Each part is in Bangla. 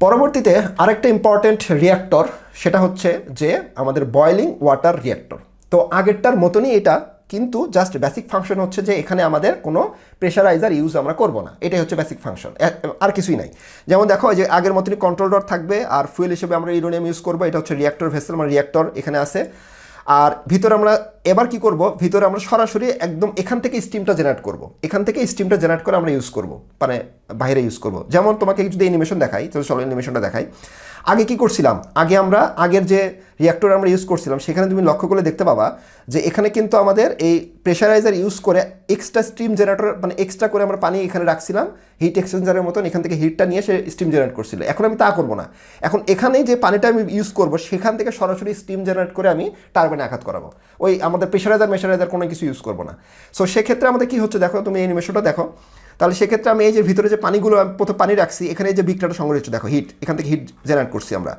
পরবর্তীতে আরেকটা ইম্পর্ট্যান্ট রিয়াক্টর সেটা হচ্ছে যে আমাদের বয়লিং ওয়াটার রিয়াক্টর তো আগেরটার মতনই এটা, কিন্তু জাস্ট বেসিক ফাংশন হচ্ছে যে এখানে আমাদের কোনো প্রেশারাইজার ইউজ আমরা করব না। এটাই হচ্ছে বেসিক ফাংশন আর কিছুই নাই। যেমন দেখো যে আগের মতনই কন্ট্রোল ডট থাকবে, আর ফুয়েল হিসেবে আমরা ইউরোনিয়াম ইউজ করব, এটা হচ্ছে রিয়াক্টর ভেসেল মানে রিয়াক্টর এখানে আছে। আর ভিতরে আমরা এবার কি করব, ভিতরে আমরা সরাসরি একদম এখান থেকে স্টিমটা জেনারেট করব। এখান থেকে স্টিমটা জেনারেট করে আমরা ইউজ করব। মানে বাইরে ইউজ করব। যেমন তোমাকে যদি অ্যানিমেশন দেখাই, তাহলে চলো অ্যানিমেশনটা দেখাই। আগে কি করছিলাম? আগে আমরা, আগের যে রিয়াক্টর আমরা ইউজ করছিলাম, সেখানে তুমি লক্ষ্য করলে দেখতে পাবা যে এখানে কিন্তু আমাদের এই প্রেশারাইজার ইউজ করে এক্সট্রা স্টিম জেনারেটর মানে এক্সট্রা করে আমরা পানি এখানে রাখছিলাম হিট এক্সচেঞ্জারের মতন এখান থেকে হিটটা নিয়ে সে স্টিম জেনারেট করছিল। এখন আমি তা করব না। এখন এখানেই যে পানিটা আমি ইউজ করব, সেখান থেকে সরাসরি স্টিম জেনারেট করে আমি টারবাইনে আঘাত করাবো। ওই আমাদের প্রেশারাইজার মেশারাইজার কোনো কিছু ইউজ করব না। সো সেক্ষেত্রে আমাদের কি হচ্ছে? দেখো, তুমি এই নিমেশনটা দেখো। তাহলে সেক্ষেত্রে আমি এই যে ভিতরে যে পানিগুলো প্রথম পানি রাখছি, এখানে যে বিক্রিয়াটা হচ্ছে, দেখো হিট এখান থেকে হিট জেনারেট করছি আমরা।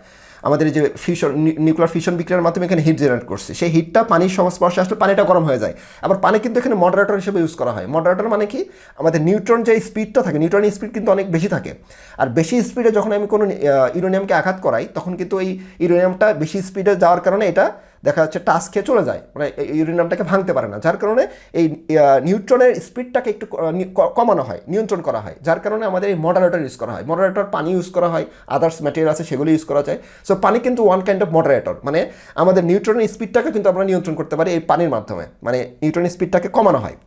আমাদের যে ফিশন নিউক্লিয়ার ফিশন বিক্রিয়ার মাধ্যমে এখানে হিট জেনারেট করছে। সেই হিটটা পানির সংস্পর্শে আসলে পানিটা গরম হয়ে যায়। আবার পানি কিন্তু এখানে মডারেটর হিসেবে ইউজ করা হয়। মডারেটর মানে কি? আমাদের নিউট্রন যে স্পিডটা থাকে নিউট্রনের স্পিড কিন্তু অনেক বেশি থাকে। আর বেশি স্পিডে যখন আমি কোনো ইউরেনিয়ামকে আঘাত করাই, তখন কিন্তু এই ইউরেনিয়ামটা বেশি স্পিডে যাওয়ার কারণে এটা দেখা যাচ্ছে টাস খেয়ে চলে যায়। মানে ইউরেনিয়ামটাকে ভাঙতে পারে না। যার কারণে এই নিউট্রনের স্পিডটাকে একটু কমানো হয়, নিয়ন্ত্রণ করা হয়। যার কারণে আমাদের এই মডারেটর ইউজ করা হয়। মডারেটর পানি ইউজ করা হয় আদার্স ম্যাটেরিয়াল আছে সেগুলো ইউজ করা যায়। সো পানি কিন্তু ওয়ান কাইন্ড অফ মডারেটর মানে আমাদের নিউট্রনের স্পিডটাকে কিন্তু আমরা নিয়ন্ত্রণ করতে পারি এই পানির মাধ্যমে। মানে নিউট্রনের স্পিডটাকে কমানো হয়।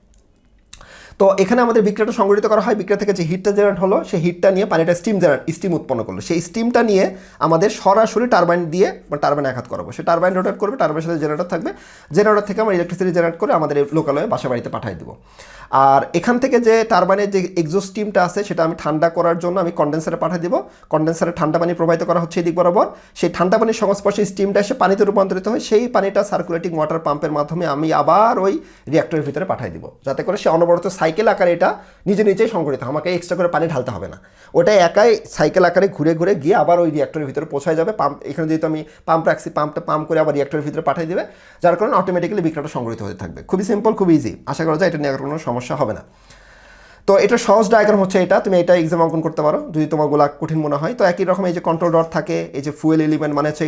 তো এখানে আমাদের বিক্রিয়াটা সংগঠিত করা হয়, বিক্রিয়া থেকে যে হিটটা জেনারেট হলো, সেই হিটটা নিয়ে পানিটা স্টিম জেনারেট স্টিম উৎপন্ন করল। সেই স্টিমটা নিয়ে আমাদের সরাসরি টারবাইন দিয়ে টারবাইন আঘাত করাবো। সে টারবাইন রোটেট করবে টারবাইনের সাথে জেনারেটর থাকবে। জেনারেটর থেকে আমরা ইলেকট্রিসিটি জেনারেট করে আমাদের লোকালয়ে বাসা বাড়িতে পাঠিয়ে দেবো। আর এখান থেকে যে টারবাইনের যে এক্সোস্ট স্টিমটা আছে, সেটা আমি ঠান্ডা করার জন্য আমি কন্ডেন্সারে পাঠিয়ে দেবো। কন্ডেন্সারে ঠান্ডা পানি প্রবাহিত করা হচ্ছে এদিক বরাবর। সেই ঠান্ডা পানির সংস্পর্শে স্টিমটা এসে পানিতে রূপান্তরিত হয় সেই পানিটা সার্কুলেটিং ওয়াটার পাম্পের মাধ্যমে আমি আবার ওই রিয়াক্টরের ভিতরে পাঠিয়ে দিব। যাতে করে সে অনবরত সাইকেল আকারে এটা নিজে নিজেই সংগঠিত। আমাকে এক্সট্রা করে পানি ঢালতে হবে না। ওটা একাই সাইকেল আকারে ঘুরে ঘুরে গিয়ে আবার ওই রিয়াক্টরের ভিতরে পৌঁছায় যাবে। পাম্প এখানে যেহেতু আমি পাম্প রাখছি পাম্পটা পাম্প করে আবার রিয়াক্টরের ভিতরে পাঠিয়ে দেবে। যার কারণে অটোমেটিক্যালি বিক্রিয়াটা সংগঠিত হতে থাকবে। খুবই সিম্পল খুবই ইজি আশা করা যায় এটা নিয়ে কোনো সমস্যা হবে না। তো এটা সহজ ডায়াগ্রাম হচ্ছে এটা, তুমি এটা এক্সাম অঙ্কন করতে পারো, যদি তোমার গোলা কঠিন মনে হয়। তো একই রকম এই যে কন্ট্রোল ডট থাকে, এই যে ফুয়েল এলিমেন্ট মানে হচ্ছে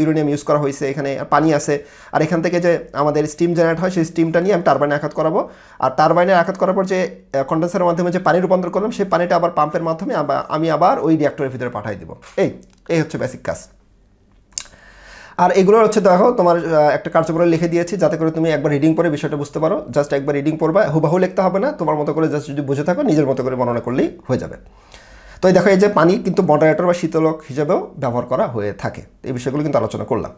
ইউরেনিয়াম ইউজ করা হয়েছে, এখানে পানি আছে। আর এখান থেকে যে আমাদের স্টিম জেনারেট হয়, সেই স্টিমটা নিয়ে আমি টারবাইনে আঘাত করাবো। আর টারবাইনে আঘাত করার পর যে কন্ডেন্সারের মাধ্যমে যে পানি রূপান্তর করলাম, সেই পানিটা আবার পাম্পের মাধ্যমে আমি আবার ওই রিয়াক্টরের ভিতরে পাঠিয়ে দিব। এই এই হচ্ছে বেসিক কাজ। আর এগুলো হচ্ছে দেখো, তোমার একটা কার্যক্রম লিখে দিয়েছি যাতে করে তুমি একবার রিডিং পরে বিষয়টা বুঝতে পারো। জাস্ট একবার রিডিং পড়বা, হুবাহু লিখতে হবে না, তোমার মতো করে জাস্ট যদি বুঝে থাকো, নিজের মতো করে বর্ণনা করলেই হয়ে যাবে। তো এই দেখো, এই যে পানি কিন্তু মডারেটর বা শীতলক হিসেবেও ব্যবহার করা হয়ে থাকে। এই বিষয়গুলো কিন্তু আলোচনা করলাম।